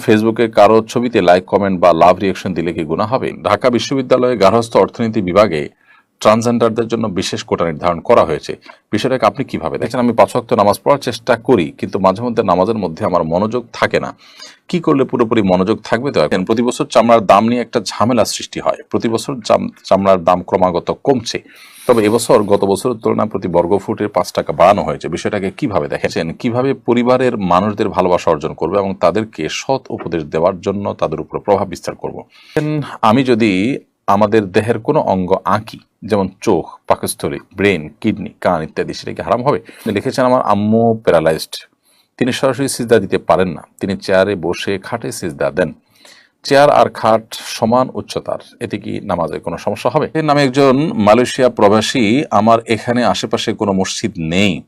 ফেসবুকে কারও ছবিতে লাইক কমেন্ট বা লাভ রিয়েকশন দিলে কি গুণা হবে? ঢাকা বিশ্ববিদ্যালয়ে গার্হস্থ অর্থনীতি বিভাগে ট্রান্সজেন্ডারদের জন্য বিশেষ কোটা নির্ধারণ করা হয়েছে। বিষয়টাকে আপনি কীভাবে দেখেন? আমি পাঁচ ওয়াক্ত নামাজ পড়ার চেষ্টা করি, কিন্তু মাঝে মধ্যে নামাজের মধ্যে আমার মনোযোগ থাকে না। কি করলে পুরোপুরি মনোযোগ থাকবে? তো এখন প্রতি বছর চামড়ার দাম নিয়ে একটা ঝামেলা সৃষ্টি হয়। প্রতি বছর চামড়ার দাম ক্রমাগত কমছে। তবে এবছর, গত বছরের তুলনায় প্রতি বর্গ ফুটের পাঁচ টাকা বাড়ানো হয়েছে। বিষয়টাকে কীভাবে দেখেছেন কীভাবে পরিবারের মানুষদের ভালোবাসা অর্জন করবে এবং তাদেরকে সৎ উপদেশ দেওয়ার জন্য তাদের উপর প্রভাব বিস্তার করব? আমি যদি আমাদের দেহের কোনো অঙ্গ আঁকি যেমন চোখ, পাকস্থলী, ব্রেন, কিডনি, কান ইত্যাদি সেটা কি হারাম হবে। লিখেছেন, আমার আম্মু প্যারালাইজড। তিনি সরাসরি সিজদা দিতে পারেন না। তিনি চেয়ারে বসে খাটে সিজদা দেন। চেয়ার আর খাট সমান উচ্চতার। এতে কি নামাজে কোনো সমস্যা হবে? এর নামে একজন মালয়েশিয়া প্রবাসী, আমার এখানে আশেপাশে কোনো মসজিদ নেই।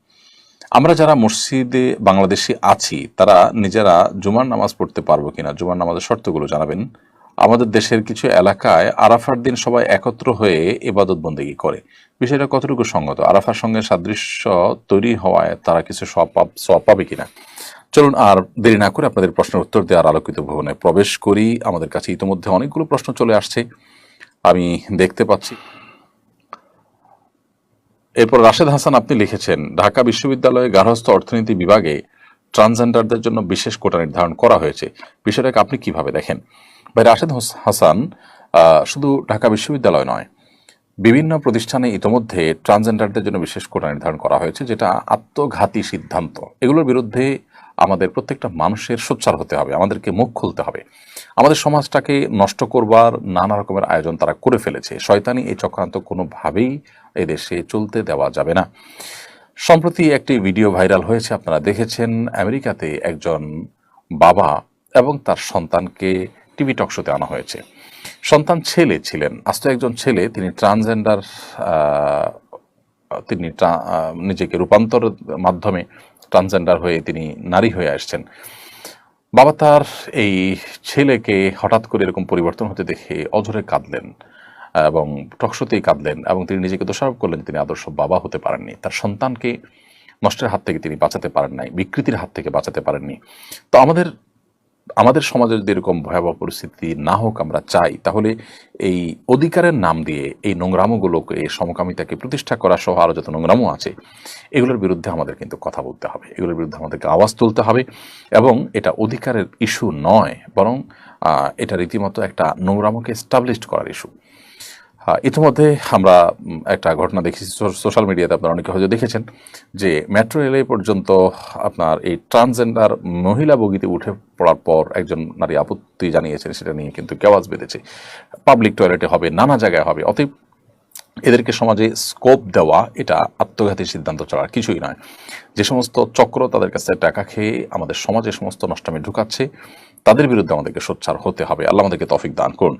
আমরা যারা মসজিদে বাংলাদেশি আছি, তারা নিজেরা জুমার নামাজ পড়তে পারব কিনা? জুমার নামাজের শর্তগুলো জানাবেন। আমাদের দেশের কিছু এলাকায় আরাফার দিন সবাই একত্র হয়ে এবাদত বন্দেগী করে। বিষয়টা কতটুকু সঙ্গত? আরাফার সঙ্গে সাদৃশ্য তৈরি হওয়ায় তারা কিছু সব পাবে কিনা? চলুন আর দেরি না করে আপনাদের প্রশ্নের উত্তর দেওয়ার আলোকিত ভবনে প্রবেশ করি। আমাদের কাছে ইতিমধ্যে অনেকগুলো প্রশ্ন চলে আসছে। আমি দেখতে পাচ্ছি। এরপর রাশেদ হাসান, আপনি লিখেছেন, ঢাকা বিশ্ববিদ্যালয়ে গার্হস্থ অর্থনীতি বিভাগে ট্রান্সজেন্ডারদের জন্য বিশেষ কোটা নির্ধারণ করা হয়েছে। বিষয়টাকে আপনি কীভাবে দেখেন? ভাই রাশেদ হাসান শুধু ঢাকা বিশ্ববিদ্যালয় নয়, বিভিন্ন প্রতিষ্ঠানে ইতোমধ্যে ট্রান্সজেন্ডারদের জন্য বিশেষ কোটা নির্ধারণ করা হয়েছে, যেটা আত্মঘাতী সিদ্ধান্ত। এগুলোর বিরুদ্ধে আমাদের প্রত্যেকটা মানুষের সোচ্চার হতে হবে, আমাদেরকে মুখ খুলতে হবে। আমাদের সমাজটাকে নষ্ট করবার নানা রকমের আয়োজন তারা করে ফেলেছে। শয়তানি এই চক্রান্ত কোনোভাবেই এদেশে চলতে দেওয়া যাবে না। সম্প্রতি একটি ভিডিও ভাইরাল হয়েছে, আপনারা দেখেছেন। আমেরিকাতে একজন বাবা এবং তার সন্তানকে টিভি টকশোতে আনা হয়েছে। সন্তান ছেলে ছিলেন। আস্ত একজন ছেলে, তিনি ট্রান্সজেন্ডার তিনি নিজেকে রূপান্তরের মাধ্যমে ট্রান্সজেন্ডার হয়ে তিনি নারী হয়ে আসছেন। বাবা তার এই ছেলেকে হঠাৎ করে এরকম পরিবর্তন হতে দেখে অঝরে কাঁদলেন, এবং টকশোতেই কাঁদলেন, এবং তিনি নিজেকে দোষারোপ করলেন তিনি আদর্শ বাবা হতে পারেননি। তার সন্তানকে নষ্টের হাত থেকে তিনি বাঁচাতে পারেন নাই, বিকৃতির হাত থেকে বাঁচাতে পারেননি। তো আমাদের আমাদের সমাজে যদি এরকম ভয়াবহ পরিস্থিতি না হোক আমরা চাই, তাহলে এই অধিকারের নাম দিয়ে এই নোংরামোগুলোকে সমকামিতাকে প্রতিষ্ঠা করা সহ আরও যত নোংরামো আছে, এগুলোর বিরুদ্ধে আমাদের কিন্তু কথা বলতে হবে। এগুলোর বিরুদ্ধে আমাদেরকে আওয়াজ তুলতে হবে এবং এটা অধিকারের ইস্যু নয়, বরং এটা রীতিমতো একটা নোংরামোকে এস্টাবলিশড করার ইস্যু। ইতিমধ্যে আমরা একটা ঘটনা দেখেছি সোশ্যাল মিডিয়াতে আপনারা অনেকে হয়তো দেখেছেন যে মেট্রো রেলে পর্যন্ত আপনার এই ট্রান্সজেন্ডার মহিলা বগিতে উঠে পড়ার পর একজন নারী আপত্তি জানিয়েছেন, সেটা নিয়ে কিন্তু কেওয়াজ বেঁধেছে। পাবলিক টয়লেটে হবে, নানা জায়গায় হবে। অতএব এদেরকে সমাজে স্কোপ দেওয়া, এটা আত্মঘাতী সিদ্ধান্ত ছাড়া কিছুই নয়। যে সমস্ত চক্র তাদের কাছে টাকা খেয়ে আমাদের সমাজে সমস্ত নষ্টামে ঢুকাচ্ছে, তাদের বিরুদ্ধে আমাদেরকে সোচ্চার হতে হবে। আল্লাহ আমাদেরকে তফিক দান করুন।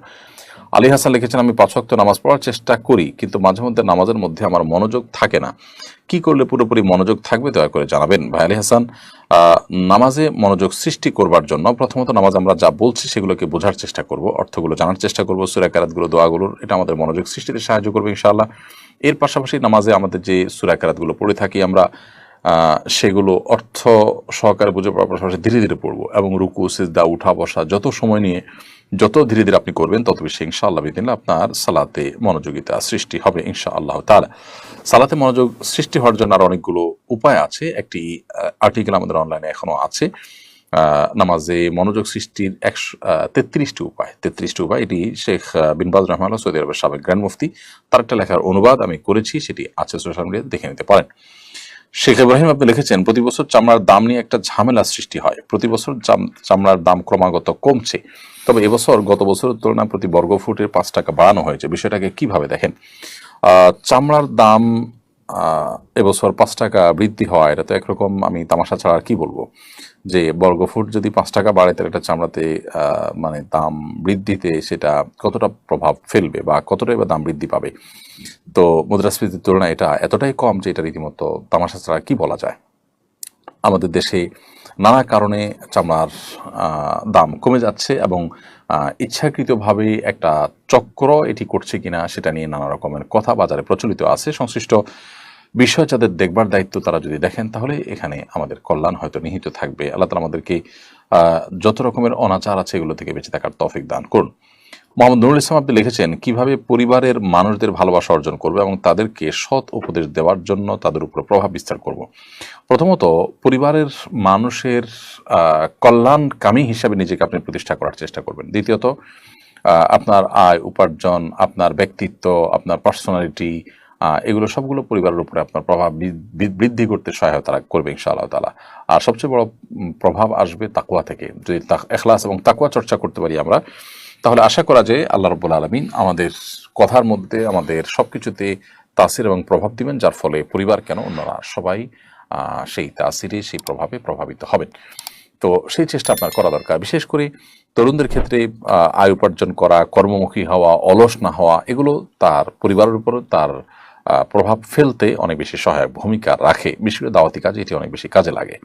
আলী হাসান লিখেছেন, আমি পাঁচ ওয়াক্ত নামাজ পড়ার চেষ্টা করি, কিন্তু মাঝে মধ্যে নামাজের মধ্যে আমার মনোযোগ থাকে না। কি করলে পুরোপুরি মনোযোগ থাকবে দয়া করে জানাবেন। ভাই আলী হাসান নামাজে মনোযোগ সৃষ্টি করবার জন্য প্রথমত নামাজ আমরা যা বলছি সেগুলোকে বোঝার চেষ্টা করব, অর্থগুলো জানার চেষ্টা করব সুরাকারাতগুলো দোয়াগুলোর। এটা আমাদের মনোযোগ সৃষ্টিতে সাহায্য করবে ইনশাআল্লাহ। এর পাশাপাশি নামাজে আমাদের যে সুরাকারাতগুলো পড়ে থাকি আমরা সেগুলো অর্থ সহকারে বুঝে পড়ার পাশাপাশি ধীরে ধীরে পড়ব এবং রুকু, সিজদা, উঠা, বসা যত সময় নিয়ে যত ধীরে ধীরে আপনি করবেন, তত বেশি ইনশাআল্লাহ বিদিন আপনার সালাতে মনোযোগিতা সৃষ্টি হবে ইনশাআল্লাহ তাআলা। সালাতে মনোযোগ সৃষ্টি হওয়ার জন্য আর অনেকগুলো উপায় আছে। একটি আর্টিকেল আমাদের অনলাইনে এখনও আছে। নামাজে মনোযোগ সৃষ্টির একশো তেত্রিশটি উপায়। তেত্রিশটি উপায়, এটি শেখ বিনবাজ রহমান সৌদি আরবের সাবেক গ্র্যান্ড মুফতি। তার একটা লেখার অনুবাদ আমি করেছি, সেটি আছে সোশ্যাল মিডিয়াতে, দেখে নিতে পারেন। শেখ ইব্রাহিম, আপনি লিখেছেন, প্রতি বছর চামড়ার দাম নিয়ে একটা ঝামেলা সৃষ্টি হয়। প্রতি বছর চামড়ার দাম ক্রমাগত কমছে। তবে এবছর, গত বছরের তুলনায় প্রতি বর্গ ফুটের পাঁচ টাকা বাড়ানো হয়েছে। বিষয়টাকে কীভাবে দেখেন? চামড়ার দাম এবছর পাঁচ টাকা বৃদ্ধি হওয়া, এটা তো একরকম আমি তামাশা ছাড়া আর কি বলব? যে বর্গফুট যদি পাঁচ টাকা বাড়ে, তাহলে একটা চামড়াতে মানে দাম বৃদ্ধিতে সেটা কতটা প্রভাব ফেলবে বা কতটাই বা দাম বৃদ্ধি পাবে? তো মুদ্রাস্ফীতির তুলনায় এটা এতটাই কম যে এটা রীতিমতো তামাশা ছাড়া কি বলা যায়? আমাদের দেশে নানা কারণে চামড়ার দাম কমে যাচ্ছে এবং ইচ্ছাকৃতভাবে একটা চক্র এটি করছে কিনা সেটা নিয়ে নানা রকমের কথা বাজারে প্রচলিত আছে। সংশ্লিষ্ট বিষয় যাদের দেখবার দায়িত্ব তারা যদি দেখেন, তাহলে এখানে আমাদের কল্যাণ হয়তো নিহিত থাকবে। আল্লাহ তালা আমাদেরকে যত রকমের অনাচার আছে এগুলো থেকে বেঁচে থাকার তফিক দান করুন। মোহাম্মদ নুরুল ইসলাম আপনি লিখেছেন, কীভাবে পরিবারের মানুষদের ভালোবাসা অর্জন করবে এবং তাদেরকে সৎ উপদেশ দেওয়ার জন্য তাদের উপর প্রভাব বিস্তার করব। প্রথমত, পরিবারের মানুষের কল্যাণকামী হিসাবে নিজেকে আপনি প্রতিষ্ঠা করার চেষ্টা করবেন। দ্বিতীয়ত আপনার আয় উপার্জন, আপনার ব্যক্তিত্ব, আপনার পার্সোনালিটি এগুলো সবগুলো পরিবারের উপরে আপনার প্রভাব বৃদ্ধি করতে সহায়তা করবে ইনশাআল্লাহ তালা আর সবচেয়ে বড় প্রভাব আসবে তাকুয়া থেকে। যদি এখলাস এবং তাকুয়া চর্চা করতে পারি আমরা, তাহলে আশা করা যায় আল্লাহ রব্বুল আলমিন আমাদের কথার মধ্যে, আমাদের সবকিছুতে তাসির এবং প্রভাব দিবেন, যার ফলে পরিবার কেন অন্যরা সবাই সেই তাসিরে, সেই প্রভাবে প্রভাবিত হবেন। তো সেই চেষ্টা আপনার করা দরকার। বিশেষ করে তরুণদের ক্ষেত্রে আয় উপার্জন করা, কর্মমুখী হওয়া, অলস না হওয়া, এগুলো তার পরিবারের উপর তার প্রভাব ফেলতে অনেক বেশি সহায়ক ভূমিকা রাখে। বিশেষ করে দাওয়াতি কাজে এটি অনেক বেশি কাজে লাগে।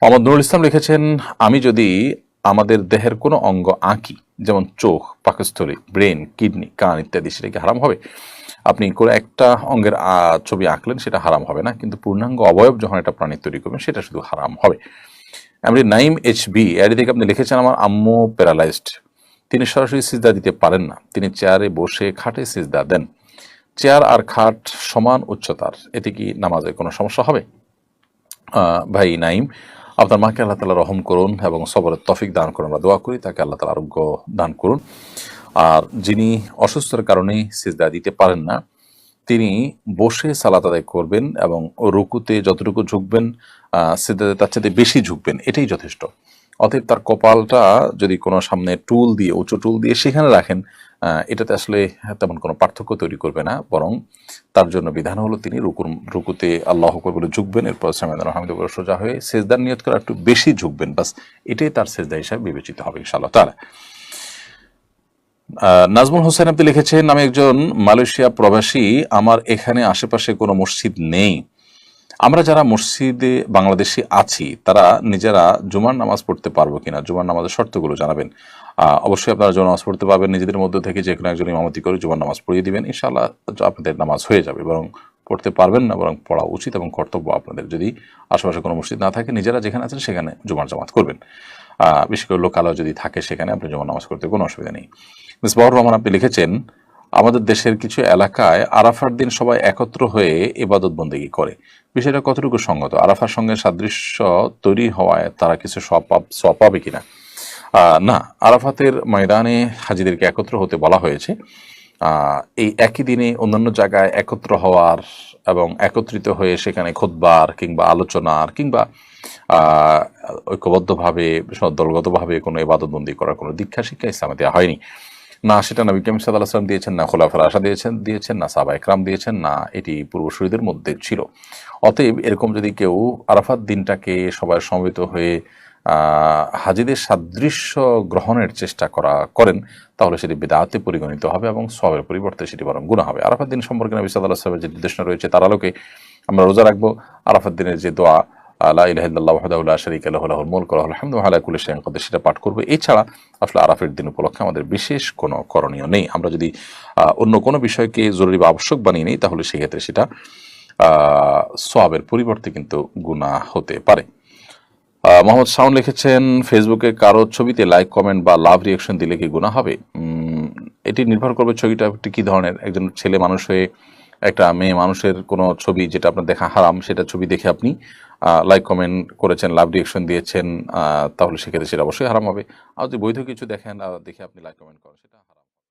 মোহাম্মদ নুরুল ইসলাম লিখেছেন, আমি যদি আমাদের দেহের কোনো অঙ্গ আঁকি, যেমন চোখ, পাকস্থলী, ব্রেন, কিডনি, কান ইত্যাদি সেটা কি হারাম হবে? আপনি করে একটা অঙ্গের ছবি আঁকলেন, সেটা হারাম হবে না। কিন্তু পূর্ণাঙ্গ অবয়ব যখন একটা প্রাণী তৈরি করবেন, সেটা শুধু হারাম হবে। এমনি নাইম এইচ বি এর থেকে আপনি লিখেছেন, আমার আম্মু প্যারালাইজড। তিনি সরাসরি সিজদা দিতে পারেন না। তিনি চেয়ারে বসে খাটে সিজদা দেন। চেয়ার আর খাট সমান উচ্চতার। এতে কি নামাজে কোনো সমস্যা হবে? ভাই নাইম আপনার মাকে আল্লাহ তালা রহম করুন এবং সবরের তফিক দান করুন। আমরা দোয়া করি, তাকে আল্লাহ তালা আরোগ্য দান করুন। আর যিনি অসুস্থতার কারণে সিজদা দিতে পারেন না, তিনি বসে সালাত আদায় করবেন এবং রুকুতে যতটুকু ঝুঁকবেন সিজদাতে তার চাইতে বেশি ঝুঁকবেন, এটাই যথেষ্ট। অতএব তার কপালটা যদি কোনো সামনে টুল দিয়ে, উঁচু টুল দিয়ে সেখানে রাখেন এটাতে আসলে তেমন কোনো পার্থক্য তৈরি করবে না। বরং তার জন্য বিধান হলো তিনি রুকুর, রুকুতে আল্লাহ বলে ঝুঁকবেন, এরপর সামেদান রহমদ বলে সোজা হয়ে সেজদার নিয়ত করে একটু বেশি ঝুঁকবেন। বাস এটাই তার সেজদা হিসাবে বিবেচিত হবে ইনশাআল্লাহ তারা নাজমুল হোসেন আপনি লিখেছেন, আমি একজন মালয়েশিয়া প্রবাসী, আমার এখানে আশেপাশে কোনো মসজিদ নেই। আমরা যারা মসজিদে বাংলাদেশি আছি, তারা নিজেরা জুমার নামাজ পড়তে পারব কিনা, জুমার নামাজের শর্তগুলো জানাবেন। অবশ্যই আপনারা জুমার নামাজ পড়তে পারবেন, নিজেদের মধ্যে থেকে যে কোনো একজন ইমামতি করে জুমার নামাজ পড়িয়ে দিবেন। ইনশাআল্লাহ আপনাদের নামাজ হয়ে যাবে, বরং পড়তে পারবেন না, বরং পড়া উচিত এবং কর্তব্য আপনাদের। যদি আশেপাশে কোনো মসজিদ না থাকে, নিজেরা যেখানে আছেন সেখানে জুমার জামাত করবেন। বিশেষ করে লোকালয় যদি থাকে সেখানে আপনি জুমার নামাজ করতে কোনো অসুবিধা নেই। মিস বাবুর রহমান, আপনি লিখেছেন আমাদের দেশের কিছু এলাকায় আরাফার দিন সবাই একত্র হয়ে ইবাদত বন্দেগী করে। বিষয়টা কতটুকু সঙ্গত? আরাফার সঙ্গে সাদৃশ্য তৈরি হওয়ায় তারা কিছু সব সব পাবে কিনা না, আরাফাতের ময়দানে হাজিদেরকে একত্র হতে বলা হয়েছে। এই একই দিনে অন্যান্য জায়গায় একত্র হওয়ার এবং একত্রিত হয়ে সেখানে খোদবার কিংবা আলোচনার কিংবা ঐক্যবদ্ধভাবে, দলগতভাবে কোনো ইবাদতবন্দি করার কোনো দীক্ষা শিক্ষা ইসলামে দেওয়া হয়নি। না, সেটা নবী কামিম সাদা আসলাম দিয়েছেন, না খোলাফার আশা দিয়েছেন দিয়েছেন, না সাবা একরাম দিয়েছেন, না এটি পূর্বসূরীদের মধ্যে ছিল। অতএব এরকম যদি কেউ আরাফাত দিনটাকে সবাই সমবেত হয়ে হাজিদের সাদৃশ্য গ্রহণের চেষ্টা করা করেন, তাহলে সেটি বেদাতে পরিগণিত হবে এবং সবের পরিবর্তে সেটি বরং গুণা হবে। আরাফাত দিন সম্পর্কে নবী সাদা আসলামের যে নির্দেশনা রয়েছে, তার আলোকে আমরা রোজা রাখব। আরাফাত দিনের যে দোয়া ইল্লাল্লাহু ওয়াহদাহু লা শারীকা লাহু, লাহুল মুলকু ওয়া লাহুল হামদু ওয়া আলা কুল্লি সেটা পাঠ করবে। এছাড়া আসলে আরাফের দিন উপলক্ষে আমাদের বিশেষ কোনো করণীয় নেই। আমরা যদি অন্য কোনো বিষয়কে জরুরি বা আবশ্যক বানিয়ে নিই, তাহলে সেক্ষেত্রে সেটা সোয়াবের পরিবর্তে কিন্তু গুনাহ হতে পারে। মোহাম্মদ শাওন লিখেছেন, ফেসবুকে কারও ছবিতে লাইক, কমেন্ট বা লাভ রিয়াকশন দিলে কি গুণা হবে? এটি নির্ভর করবে ছবিটা কি ধরনের? একজন ছেলে মানুষ হয়ে একটা মেয়ে মানুষের কোনো ছবি যেটা আপনার দেখা হারাম, সেটা ছবি দেখে আপনি লাইক কমেন্ট করেছেন লাভ রিয়েকশন দিয়েছেন তাহলে সেক্ষেত্রে সেটা অবশ্যই হারাম হবে। আর যদি বৈধ কিছু দেখেন দেখে আপনি লাইক কমেন্ট করেন, সেটা